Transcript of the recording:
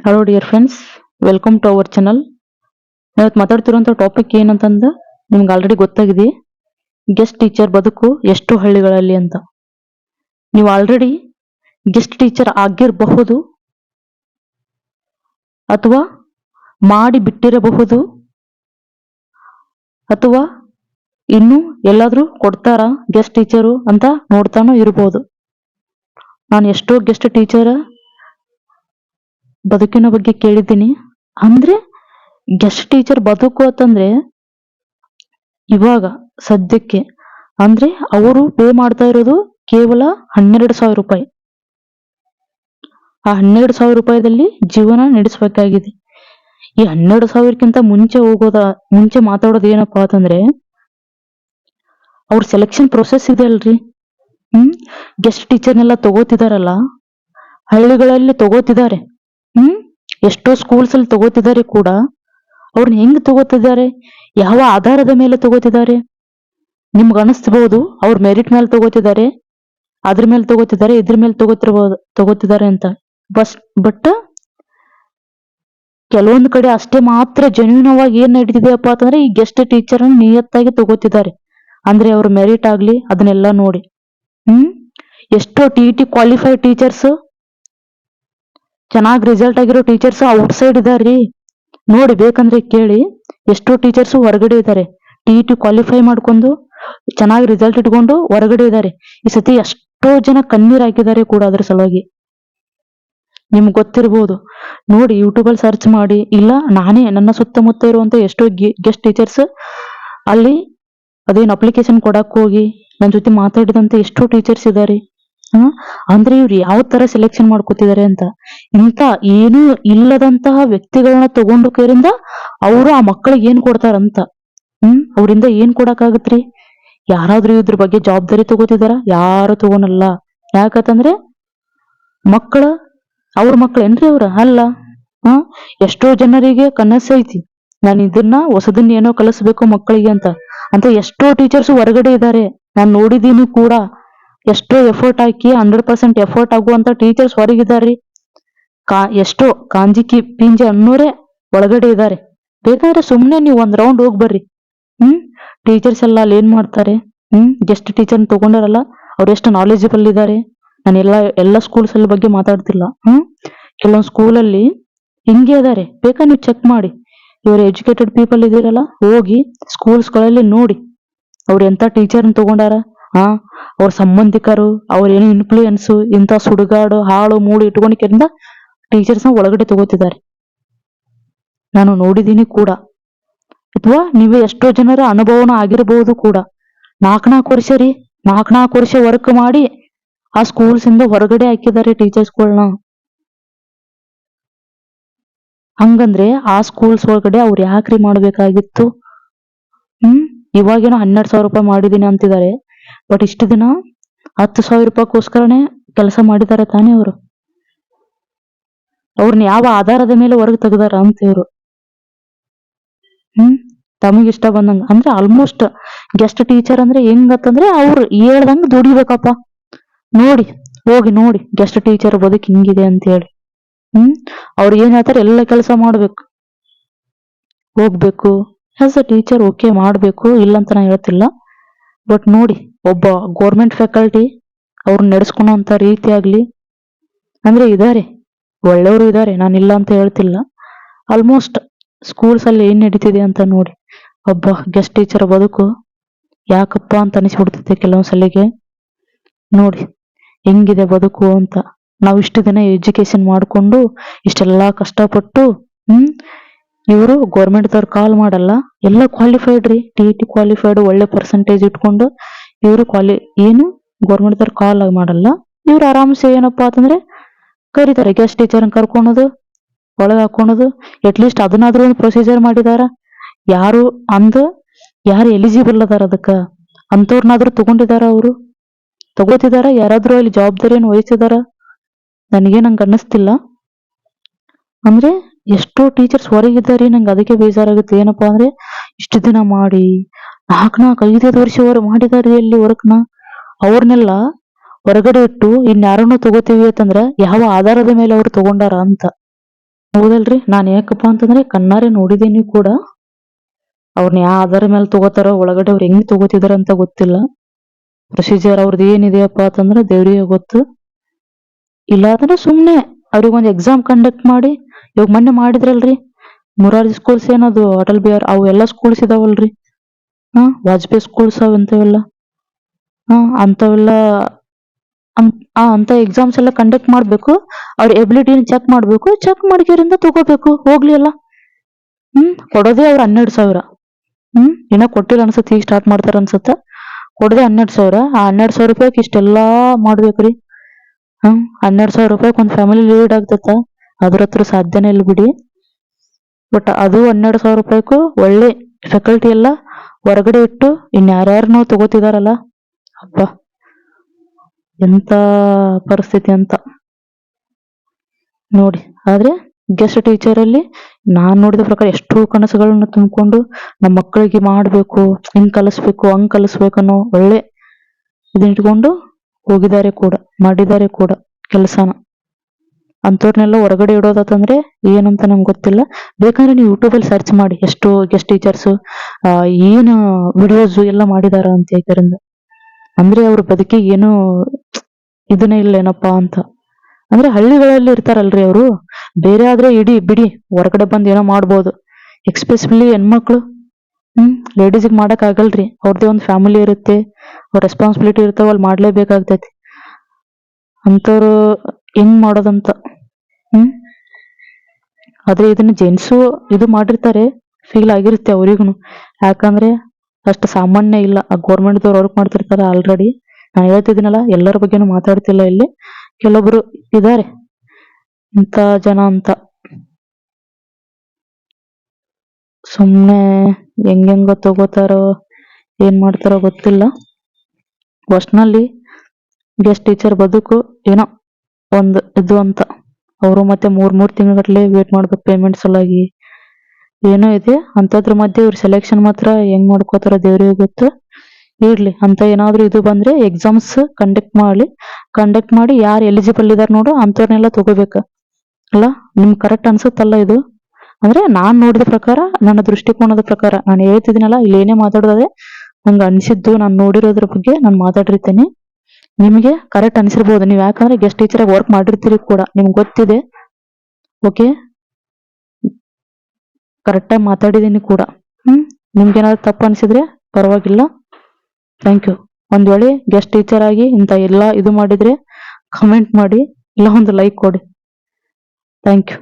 Hello dear friends welcome to our channel ಇವತ್ತು ಮಾತಾಡ್ತಿರೋಂಥ topic ಏನಂತಂದ ನಿಮ್ಗೆ ಆಲ್ರೆಡಿ ಗೊತ್ತಾಗಿದೆ. ಗೆಸ್ಟ್ ಟೀಚರ್ ಬದುಕು ಎಷ್ಟು ಹಳ್ಳಿಗಳಲ್ಲಿ ಅಂತ. ನೀವು ಆಲ್ರೆಡಿ ಗೆಸ್ಟ್ ಟೀಚರ್ ಆಗಿರಬಹುದು ಅಥವಾ ಮಾಡಿ ಬಿಟ್ಟಿರಬಹುದು ಅಥವಾ ಇನ್ನು ಎಲ್ಲಾದ್ರೂ ಕೊಡ್ತಾರಾ ಗೆಸ್ಟ್ ಟೀಚರು ಅಂತ ನೋಡ್ತಾನೂ ಇರಬಹುದು ನಾನು ಎಷ್ಟೋ ಗೆಸ್ಟ್ ಟೀಚರ್ ಬದುಕಿನ ಬಗ್ಗೆ ಕೇಳಿದ್ದೀನಿ. ಅಂದ್ರೆ ಗೆಸ್ಟ್ ಟೀಚರ್ ಬದುಕು ಅಂತಂದ್ರೆ ಇವಾಗ, ಸದ್ಯಕ್ಕೆ. ಅಂದ್ರೆ ಅವರು ಪೇ ಮಾಡ್ತಾ ಇರೋದು ಕೇವಲ ಹನ್ನೆರಡು ಸಾವಿರ ರೂಪಾಯಿ. ಆ ಹನ್ನೆರಡು ಸಾವಿರ ರೂಪಾಯಿದಲ್ಲಿ ಜೀವನ ನಡೆಸಬೇಕಾಗಿದೆ. ಈ ಹನ್ನೆರಡು ಸಾವಿರಕ್ಕಿಂತ ಮುಂಚೆ ಹೋಗೋದ, ಮುಂಚೆ ಮಾತಾಡೋದು ಏನಪ್ಪಾ ಅಂತಂದ್ರೆ, ಅವ್ರ ಸೆಲೆಕ್ಷನ್ ಪ್ರೊಸೆಸ್ ಇದೆ ಅಲ್ರಿ. ಹ್ಮ್? ಗೆಸ್ಟ್ ಟೀಚರ್ನೆಲ್ಲ ತಗೋತಿದಾರಲ್ಲ? ಹಳ್ಳಿಗಳಲ್ಲಿ ತಗೋತಿದ್ದಾರೆ. ಎಷ್ಟೋ ಸ್ಕೂಲ್ಸ್ ಅಲ್ಲಿ ತಗೋತಿದ್ದಾರೆ ಕೂಡ. ಅವ್ರನ್ನ ಹೆಂಗ್ ತಗೋತಿದ್ದಾರೆ? ಯಾವ ಆಧಾರದ ಮೇಲೆ ತಗೋತಿದ್ದಾರೆ? ನಿಮ್ಗೆ ಅನಿಸ್ಬಹುದು ಅವ್ರ ಮೆರಿಟ್ ಮೇಲೆ ತಗೋತಿದ್ದಾರೆ, ಅದ್ರ ಮೇಲೆ ತಗೋತಿದ್ದಾರೆ, ಇದ್ರ ಮೇಲೆ ತಗೋತಿರ್ಬೋದು ತಗೋತಿದ್ದಾರೆ ಅಂತ. ಬಸ್ ಬಟ್ ಕೆಲವೊಂದು ಕಡೆ ಅಷ್ಟೇ ಮಾತ್ರ ಜನ್ಯೂನವಾಗಿ ಏನ್ ನಡೀತಿದೆಯಪ್ಪ ಅಂತಂದ್ರೆ, ಈ ಗೆಸ್ಟ್ ಟೀಚರ್ ನಿಯತ್ತಾಗಿ ತಗೋತಿದ್ದಾರೆ. ಅಂದ್ರೆ ಅವ್ರ ಮೆರಿಟ್ ಆಗ್ಲಿ, ಅದನ್ನೆಲ್ಲ ನೋಡಿ. ಹ್ಮ್? ಎಷ್ಟೋ ಟಿ ಟಿ ಕ್ವಾಲಿಫೈಡ್ ಟೀಚರ್ಸ್ ಚೆನ್ನಾಗಿ ರಿಸಲ್ಟ್ ಆಗಿರೋ ಟೀಚರ್ಸ್ ಔಟ್ ಸೈಡ್ ಇದಾರ್ರಿ. ನೋಡಿ ಬೇಕಂದ್ರೆ ಕೇಳಿ, ಎಷ್ಟೋ ಟೀಚರ್ಸ್ ಹೊರಗಡೆ ಇದ್ದಾರೆ ಟಿ ಟಿ ಕ್ವಾಲಿಫೈ ಮಾಡ್ಕೊಂಡು ಚೆನ್ನಾಗಿ ರಿಸಲ್ಟ್ ಇಟ್ಕೊಂಡು ಹೊರಗಡೆ ಇದ್ದಾರೆ ಈ ಸತಿ ಎಷ್ಟೋ ಜನ ಕಣ್ಣೀರ್ ಹಾಕಿದ್ದಾರೆ ಕೂಡ ಅದ್ರ ಸಲುವಾಗಿ. ನಿಮ್ಗೆ ಗೊತ್ತಿರ್ಬೋದು. ನೋಡಿ ಯೂಟ್ಯೂಬ್ ಅಲ್ಲಿ ಸರ್ಚ್ ಮಾಡಿ, ಇಲ್ಲ ನಾನೇ ನನ್ನ ಸುತ್ತಮುತ್ತ ಇರುವಂತ ಎಷ್ಟೋ ಗೆಸ್ಟ್ ಟೀಚರ್ಸ್ ಅಲ್ಲಿ ಅದೇನು ಅಪ್ಲಿಕೇಶನ್ ಕೊಡಕ್ ಹೋಗಿ ನನ್ನ ಜೊತೆ ಮಾತಾಡಿದಂತ ಎಷ್ಟೋ ಟೀಚರ್ಸ್ ಇದಾರೆ. ಅಂದ್ರೆ ಇವ್ರು ಯಾವ ತರ ಸೆಲೆಕ್ಷನ್ ಮಾಡ್ಕೋತಿದಾರೆ ಅಂತ. ಇಂತ ಏನು ಇಲ್ಲದಂತಹ ವ್ಯಕ್ತಿಗಳನ್ನ ತಗೊಂಡು ಕೈರಿಂದ ಅವರು ಆ ಮಕ್ಕಳಿಗೆ ಏನ್ ಕೊಡ್ತಾರಂತ. ಹ್ಮ್? ಅವರಿಂದ ಏನ್ ಕೊಡಕ್ಕಾಗತ್ರಿ? ಯಾರಾದ್ರೂ ಇದ್ರ ಬಗ್ಗೆ ಜವಾಬ್ದಾರಿ ತಗೋತಿದಾರ? ಯಾರು ತಗೋನಲ್ಲ. ಯಾಕಂತಂದ್ರೆ ಮಕ್ಕಳ ಅವ್ರ ಮಕ್ಳೇನ್ರಿ ಅವ್ರ? ಅಲ್ಲ. ಹ? ಎಷ್ಟೋ ಜನರಿಗೆ ಕನಸು ಐತಿ. ನಾನು ಇದನ್ನ ಹೊಸದನ್ನ ಏನೋ ಕಲಿಸ್ಬೇಕು ಮಕ್ಕಳಿಗೆ ಅಂತ. ಅಂತ ಎಷ್ಟೋ ಟೀಚರ್ಸ್ ಹೊರಗಡೆ ಇದ್ದಾರೆ ನಾನ್ ನೋಡಿದೀನಿ ಕೂಡ. ಎಷ್ಟೋ ಎಫರ್ಟ್ ಹಾಕಿ ಹಂಡ್ರೆಡ್ ಪರ್ಸೆಂಟ್ ಎಫರ್ಟ್ ಆಗುವಂತ ಟೀಚರ್ಸ್ ಹೊರಗಿದ್ದಾರೆ ಕಾ, ಎಷ್ಟೋ ಕಾಂಜಿಕಿ ಪಿಂಜಿ ಅನ್ನೋರೇ ಒಳಗಡೆ ಇದ್ದಾರೆ ಬೇಕಾದ್ರೆ ಸುಮ್ನೆ ನೀವು ಒಂದ್ ರೌಂಡ್ ಹೋಗಿ ಬರ್ರಿ. ಹ್ಮ್? ಟೀಚರ್ಸ್ ಎಲ್ಲ ಅಲ್ಲಿ ಏನ್ ಮಾಡ್ತಾರೆ? ಹ್ಮ್? ಗೆಸ್ಟ್ ಟೀಚರ್ ತಗೊಂಡಾರಲ್ಲ, ಅವ್ರು ಎಷ್ಟು ನಾಲೆಜಬಲ್ ಇದ್ದಾರೆ ನಾನು ಎಲ್ಲ ಎಲ್ಲ ಸ್ಕೂಲ್ಸ್ ಅಲ್ಲಿ ಬಗ್ಗೆ ಮಾತಾಡ್ತಿಲ್ಲ. ಹ್ಮ್? ಕೆಲವೊಂದು ಸ್ಕೂಲಲ್ಲಿ ಹಿಂಗೆ ಇದಾರೆ. ಬೇಕಾ ನೀವು ಚೆಕ್ ಮಾಡಿ. ಇವರು ಎಜುಕೇಟೆಡ್ ಪೀಪಲ್ ಇದ್ದೀರಲ್ಲ, ಹೋಗಿ ಸ್ಕೂಲ್ಸ್ಗಳಲ್ಲಿ ನೋಡಿ. ಅವ್ರು ಎಂತ ಟೀಚರ್ ತಗೊಂಡಾರ? ಹಾ ಅವ್ರ ಸಂಬಂಧಿಕರು, ಅವ್ರ ಏನು ಇನ್ಫ್ಲೂಯೆನ್ಸ್ ಇಂತ ಸುಡುಗಾಡು, ಹಾಳು, ಮೂಡು ಟೀಚರ್ಸ್ನ ಒಳಗಡೆ ತಗೋತಿದ್ದಾರೆ. ನಾನು ನೋಡಿದೀನಿ ಕೂಡ. ಅಥವಾ ನೀವೇ ಎಷ್ಟೋ ಜನರ ಅನುಭವನ ಆಗಿರಬಹುದು ಕೂಡ. ನಾಲ್ಕ್ ವರ್ಷ ರೀ ನಾಲ್ಕು ವರ್ಷ ವರ್ಕ್ ಮಾಡಿ ಆ ಸ್ಕೂಲ್ಸ್ ಇಂದ ಹೊರಗಡೆ ಹಾಕಿದ್ದಾರೆ ಟೀಚರ್ಸ್ಗಳನ್ನ ಹಂಗಂದ್ರೆ ಆ ಸ್ಕೂಲ್ಸ್ ಒಳಗಡೆ ಅವ್ರು ಯಾಕ್ರಿ ಮಾಡ್ಬೇಕಾಗಿತ್ತು? ಹ್ಮ್, ಇವಾಗೇನೋ ಹನ್ನೆರಡು ಸಾವಿರ ರೂಪಾಯಿ ಮಾಡಿದೀನಿ ಅಂತಿದ್ದಾರೆ. ಬಟ್ ಇಷ್ಟು ದಿನ ಹತ್ತು ಸಾವಿರ ರೂಪಾಯಿಗೋಸ್ಕರನೇ ಕೆಲಸ ಮಾಡಿದ್ದಾರೆ ತಾನೇ ಅವರು. ಅವ್ರನ್ನ ಯಾವ ಆಧಾರದ ಮೇಲೆ ಹೊರಗೆ ತೆಗ್ದಾರ ಅಂತ ಇವರು. ಹ್ಮ್? ತಮಗ್ ಇಷ್ಟ ಬಂದಂಗ. ಅಂದ್ರೆ ಆಲ್ಮೋಸ್ಟ್ ಗೆಸ್ಟ್ ಟೀಚರ್ ಅಂದ್ರೆ ಹೆಂಗತ್ತಂದ್ರೆ ಅವ್ರು ಹೇಳ್ದಂಗ ದುಡಿಬೇಕಪ್ಪ. ನೋಡಿ, ಹೋಗಿ ನೋಡಿ ಗೆಸ್ಟ್ ಟೀಚರ್ ಬದುಕು ಹಿಂಗಿದೆ ಅಂತ ಹೇಳಿ. ಹ್ಮ್? ಅವ್ರು ಏನ್ ಹೇಳ್ತಾರೆ? ಎಲ್ಲ ಕೆಲಸ ಮಾಡ್ಬೇಕು. ಹೋಗ್ಬೇಕು. ಆಸ್ ಅ ಟೀಚರ್ ಓಕೆ ಮಾಡ್ಬೇಕು ಇಲ್ಲ ಅಂತ ನಾ ಹೇಳ್ತಿಲ್ಲ. ಬಟ್ ನೋಡಿ ಒಬ್ಬ ಗೋರ್ಮೆಂಟ್ ಫ್ಯಾಕಲ್ಟಿ ಅವ್ರು ನಡೆಸ್ಕೊಳೋಂಥ ರೀತಿ ಆಗಲಿ. ಅಂದ್ರೆ ಇದಾರೆ, ಒಳ್ಳೆಯವರು ಇದ್ದಾರೆ ನಾನು ಇಲ್ಲ ಅಂತ ಹೇಳ್ತಿಲ್ಲ. ಆಲ್ಮೋಸ್ಟ್ ಸ್ಕೂಲ್ಸ್ ಅಲ್ಲಿ ಏನ್ ನಡೀತಿದೆ ಅಂತ ನೋಡಿ. ಒಬ್ಬ ಗೆಸ್ಟ್ ಟೀಚರ್ ಬದುಕು. ಯಾಕಪ್ಪ ಅಂತ ಅನಿಸ್ಬಿಡ್ತೈತೆ ಕೆಲವೊಂದು ಸಲಿಗೆ. ನೋಡಿ, ಹೆಂಗಿದೆ ಬದುಕು ಅಂತ. ನಾವು ಇಷ್ಟು ದಿನ ಎಜುಕೇಶನ್ ಮಾಡ್ಕೊಂಡು, ಇಷ್ಟೆಲ್ಲ ಕಷ್ಟಪಟ್ಟು, ಹ್ಮ್, ಇವರು ಗೌರ್ಮೆಂಟ್ ದವ್ರು ಕಾಲ್ ಮಾಡಲ್ಲ. ಎಲ್ಲ ಕ್ವಾಲಿಫೈಡ್ ರೀ ಟಿ ಟಿ ಕ್ವಾಲಿಫೈಡ್ ಒಳ್ಳೆ ಪರ್ಸೆಂಟೇಜ್ ಇಟ್ಕೊಂಡು ಇವರು ಕಾಲಿ, ಏನು? ಗೌರ್ಮೆಂಟ್ ದವ್ರ ಕಾಲ್ ಮಾಡಲ್ಲ. ಇವ್ರು ಆರಾಮ್ಸೆ ಏನಪ್ಪಾ ಅಂತಂದ್ರೆ ಕರೀತಾರೆ. ಗೆಸ್ಟ್ ಟೀಚರ್ ಕರ್ಕೊಳೋದು, ಒಳಗೆ ಹಾಕೊಳೋದು ಅಟ್ಲೀಸ್ಟ್ ಅದನ್ನಾದ್ರೂ ಒಂದು ಪ್ರೊಸೀಜರ್ ಮಾಡಿದಾರ. ಯಾರು ಅಂದ, ಯಾರು ಎಲಿಜಿಬಲ್ ಅದಾರ ಅದಕ್ಕ? ಅಂತವ್ರನ್ನಾದ್ರೂ ತಗೊಂಡಿದಾರ ಅವರು? ತಗೋತಿದಾರ ಯಾರಾದ್ರೂ ಅಲ್ಲಿ ಜವಾಬ್ದಾರಿಯನ್ನು ವಹಿಸಿದಾರ? ನನಗೆ ನಂಗೆ ಅನ್ನಿಸ್ತಿಲ್ಲ. ಅಂದ್ರೆ ಎಷ್ಟೋ ಟೀಚರ್ಸ್ ಹೊರಗಿದ್ದಾರೆ ನಂಗೆ ಅದಕ್ಕೆ ಬೇಜಾರಾಗುತ್ತೆ. ಏನಪ್ಪಾ ಅಂದ್ರೆ ಇಷ್ಟು ದಿನ ಮಾಡಿ ನಾಲ್ಕ್ ನಾಲ್ಕು, ಐದೈದು ವರ್ಷವರೆಗೆ ಮಾಡಿದಾರೆ ಅಲ್ಲಿ ವರ್ಕ್ನ ಅವ್ರನ್ನೆಲ್ಲ ಹೊರಗಡೆ ಇಟ್ಟು ಇನ್ಯಾರನ್ನೂ ತಗೋತೀವಿ ಅಂತಂದ್ರ ಯಾವ ಆಧಾರದ ಮೇಲೆ ಅವ್ರು ತಗೊಂಡಾರ ಅಂತ. ಹೌದಲ್ರಿ? ನಾನ್ ಯಾಕಪ್ಪ ಅಂತಂದ್ರೆ ಕಣ್ಣಾರೆ ನೋಡಿದೀನಿ ಕೂಡ. ಅವ್ರನ್ನ ಯಾವ ಆಧಾರ ಮೇಲೆ ತಗೋತಾರೋ, ಒಳಗಡೆ ಅವ್ರು ಹೆಂಗ್ ತಗೋತಿದಾರ ಅಂತ ಗೊತ್ತಿಲ್ಲ. ಪ್ರೊಸೀಜರ್ ಅವ್ರದ್ದು ಏನಿದೆಯಪ್ಪ ಅಂತಂದ್ರೆ ದೇವ್ರಿಗೆ ಗೊತ್ತು. ಇಲ್ಲ ಅಂದ್ರೆ ಸುಮ್ನೆ ಅವ್ರಿಗೊಂದು ಎಕ್ಸಾಮ್ ಕಂಡಕ್ಟ್ ಮಾಡಿ, ಇವಾಗ ಮೊನ್ನೆ ಮಾಡಿದ್ರಲ್ರಿ ಮುರಾರ್ಜಿ ಸ್ಕೂಲ್ಸ್ ಏನದು, ಅಟಲ್ ಬಿಹಾರ್, ಅವು ಎಲ್ಲ ಸ್ಕೂಲ್ಸ್ ಇದಾವಲ್ರಿ. ಹಾ, ವಾಜಪೇಯಿ ಸ್ಕೂಲ್ಸ್ ಅವ್ ಇಂಥವೆಲ್ಲ? ಹಾ ಅಂತವೆಲ್ಲ ಅಂ- ಆ ಅಂತ ಎಕ್ಸಾಮ್ಸ್ ಎಲ್ಲ ಕಂಡಕ್ಟ್ ಮಾಡಬೇಕು. ಅವ್ರ ಎಬಿಲಿಟಿನ ಚೆಕ್ ಮಾಡಬೇಕು. ಚೆಕ್ ಮಾಡ್ಕೇರಿಂದ ತಗೋಬೇಕು. ಹೋಗ್ಲಿ ಅಲ್ಲ ಹ್ಮ್, ಕೊಡೋದೇ ಅವ್ರ ಹನ್ನೆರಡು ಸಾವಿರ. ಹ್ಮ್ ಇನ್ನ ಕೊಟ್ಟಿಲ್ಲ ಅನ್ಸತ್ತೆ, ಈಗ ಸ್ಟಾರ್ಟ್ ಮಾಡ್ತಾರ ಅನ್ಸತ್ತ. ಕೊಡದೆ ಹನ್ನೆರಡು ಸಾವಿರ. ಆ ಹನ್ನೆರಡು ಸಾವಿರ ರೂಪಾಯಿಗೆ ಇಷ್ಟೆಲ್ಲಾ ಮಾಡ್ಬೇಕ್ರಿ ಹ್ಮ್, ಹನ್ನೆರಡು ಸಾವಿರ ರೂಪಾಯಿಗೆ ಒಂದ್ ಫ್ಯಾಮಿಲಿ ಲೀಡ್ ಆಗ್ತತ್ತ ಅದ್ರ ಹತ್ರ ಸಾಧ್ಯನೇ ಇಲ್ಲ ಬಿಡಿ. ಬಟ್ ಅದು ಹನ್ನೆರಡು ಸಾವಿರ ರೂಪಾಯಿಗೂ ಒಳ್ಳೆ ಫೆಕಲ್ಟಿ ಎಲ್ಲ ಹೊರಗಡೆ ಇಟ್ಟು ಇನ್ ಯಾರ್ಯಾರನೋ ತಗೋತಿದಾರಲ್ಲ? ಅಪ್ಪ ಎಂತ ಪರಿಸ್ಥಿತಿ ಅಂತ. ನೋಡಿ, ಆದ್ರೆ ಗೆಸ್ಟ್ ಟೀಚರ್ ಅಲ್ಲಿ ನಾನ್ ನೋಡಿದ ಪ್ರಕಾರ ಎಷ್ಟು ಕನಸುಗಳನ್ನ ತುಂಬಿಕೊಂಡು ನಮ್ಮ ಮಕ್ಕಳಿಗೆ ಮಾಡ್ಬೇಕು, ಹಿಂಗ್ ಕಲಿಸ್ಬೇಕು, ಹಂಗ್ ಕಲಿಸ್ಬೇಕು ಅನ್ನೋ ಒಳ್ಳೆ ಇಟ್ಕೊಂಡು ಹೋಗಿದ್ದಾರೆ ಕೂಡ, ಮಾಡಿದ್ದಾರೆ ಕೂಡ ಕೆಲಸನ. ಅಂತವ್ರನ್ನೆಲ್ಲ ಹೊರಗಡೆ ಇಡೋದಂದ್ರೆ ಏನಂತ ನಮ್ಗೆ ಗೊತ್ತಿಲ್ಲ. ಬೇಕಾದ್ರೆ ನೀವು ಯೂಟ್ಯೂಬಲ್ಲಿ ಸರ್ಚ್ ಮಾಡಿ ಎಷ್ಟು ಗೆಸ್ಟ್ ಟೀಚರ್ಸ್ ಏನು ವಿಡಿಯೋಸ್ ಎಲ್ಲ ಮಾಡಿದಾರ ಅಂತ ಇದರಿಂದ ಅಂದ್ರೆ ಅವ್ರ ಬದುಕಿಗೆ ಏನು ಇದನ್ನೇ ಇಲ್ಲ ಏನಪ್ಪಾ ಅಂತ. ಅಂದ್ರೆ ಹಳ್ಳಿಗಳಲ್ಲಿ ಇರ್ತಾರಲ್ರಿ ಅವರು. ಬೇರೆ ಆದ್ರೆ ಇಡಿ ಬಿಡಿ ಹೊರಗಡೆ ಬಂದು ಏನೋ ಮಾಡ್ಬೋದು. ಎಕ್ಸ್ಪೆಷಲಿ ಹೆಣ್ಮಕ್ಳು. ಹ್ಮ್ ಲೇಡೀಸಿಗೆ ಮಾಡಕ್ ಆಗಲ್ರಿ. ಅವ್ರದ್ದೇ ಒಂದು ಫ್ಯಾಮಿಲಿ ಇರುತ್ತೆ. ಅವ್ರ ರೆಸ್ಪಾನ್ಸಿಬಿಲಿಟಿ ಇರ್ತಾವ ಅಲ್ಲಿ ಮಾಡ್ಲೇಬೇಕಾಗ್ತೈತಿ. ಅಂತವ್ರು ಹೆಂಗ್ ಮಾಡೋದಂತ. ಆದ್ರೆ ಇದನ್ನ ಜೆಂಟ್ಸು ಇದು ಮಾಡಿರ್ತಾರೆ ಫೀಲ್ ಆಗಿರುತ್ತೆ ಅವ್ರಿಗೂ ಯಾಕಂದ್ರೆ ಅಷ್ಟು ಸಾಮಾನ್ಯ ಇಲ್ಲ. ಗೌರ್ಮೆಂಟ್ ದವ್ರು ವರ್ಕ್ ಮಾಡ್ತಿರ್ತಾರೆ ಆಲ್ರೆಡಿ ನಾನು ಹೇಳ್ತಿದ್ದೀನಲ್ಲ, ಎಲ್ಲರ ಬಗ್ಗೆನೂ ಮಾತಾಡ್ತಿಲ್ಲ ಇಲ್ಲಿ. ಕೆಲವೊಬ್ರು ಇದಾರೆ. ಇಂಥ ಜನ ಅಂತ. ಸುಮ್ನೆ ಹೆಂಗೆಂಗ ತಗೋತಾರೋ, ಏನ್ ಮಾಡ್ತಾರೋ ಗೊತ್ತಿಲ್ಲ. ಒಟ್ನಲ್ಲಿ ಗೆಸ್ಟ್ ಟೀಚರ್ ಬದುಕು ಏನೋ ಒಂದು ಇದು ಅಂತ. ಅವರು ಮತ್ತೆ ಮೂರ್ ಮೂರ್ ತಿಂಗಳಗಟ್ಲೆ ವೇಟ್ ಮಾಡ್ಬೇಕು ಪೇಮೆಂಟ್ ಸಲುವಾಗಿ ಏನೋ ಇದೆ, ಅಂತದ್ರ ಮಧ್ಯೆ ಇವ್ರ ಸೆಲೆಕ್ಷನ್ ಮಾತ್ರ ಹೆಂಗ್ ಮಾಡ್ಕೋತಾರ ದೇವ್ರಿಗೆ ಗೊತ್ತು. ಇರ್ಲಿ, ಅಂತ ಏನಾದ್ರು ಇದು ಬಂದ್ರೆ ಎಕ್ಸಾಮ್ಸ್ ಕಂಡಕ್ಟ್ ಮಾಡಿ ಕಂಡಕ್ಟ್ ಮಾಡಿ ಯಾರು ಎಲಿಜಿಬಲ್ ಇದಾರ ನೋಡು ಅಂತವ್ರನ್ನೆಲ್ಲ ತಗೋಬೇಕ. ಅಲ್ಲ ನಿಮ್ ಕರೆಕ್ಟ್ ಅನ್ಸುತ್ತಲ್ಲ ಇದು? ಅಂದ್ರೆ ನಾನ್ ನೋಡಿದ ಪ್ರಕಾರ, ನನ್ನ ದೃಷ್ಟಿಕೋನದ ಪ್ರಕಾರ, ನಾನು ಹೇಳ್ತಿದ್ದೀನಲ್ಲ ಇಲ್ಲಿ ಏನೇ ಮಾತಾಡೋದೇ ನಂಗೆ ಅನ್ಸಿದ್ದು ನಾನು ನೋಡಿರೋದ್ರ ಬಗ್ಗೆ ನಾನು ಮಾತಾಡಿರ್ತೇನೆ ನಿಮಗೆ ಕರೆಕ್ಟ್ ಅನಿಸಿರ್ಬೋದು. ನೀವು ಯಾಕಂದ್ರೆ ಗೆಸ್ಟ್ ಟೀಚರ್ ವರ್ಕ್ ಮಾಡಿರ್ತೀರಿ ಕೂಡ. ನಿಮ್ಗೆ ಗೊತ್ತಿದೆ. ಓಕೆ ಕರೆಕ್ಟಾಗಿ ಮಾತಾಡಿದ್ದೀನಿ ಕೂಡ. ಹ್ಮ್? ನಿಮ್ಗೇನಾದ್ರು ತಪ್ಪು ಅನಿಸಿದ್ರೆ ಪರವಾಗಿಲ್ಲ. ಥ್ಯಾಂಕ್ ಯು ಒಂದು ವೇಳೆ ಗೆಸ್ಟ್ ಟೀಚರ್ ಆಗಿ ಇಂಥ ಎಲ್ಲ ಇದು ಮಾಡಿದ್ರೆ ಕಮೆಂಟ್ ಮಾಡಿ. ಇಲ್ಲ ಒಂದು ಲೈಕ್ ಕೊಡಿ. Thank you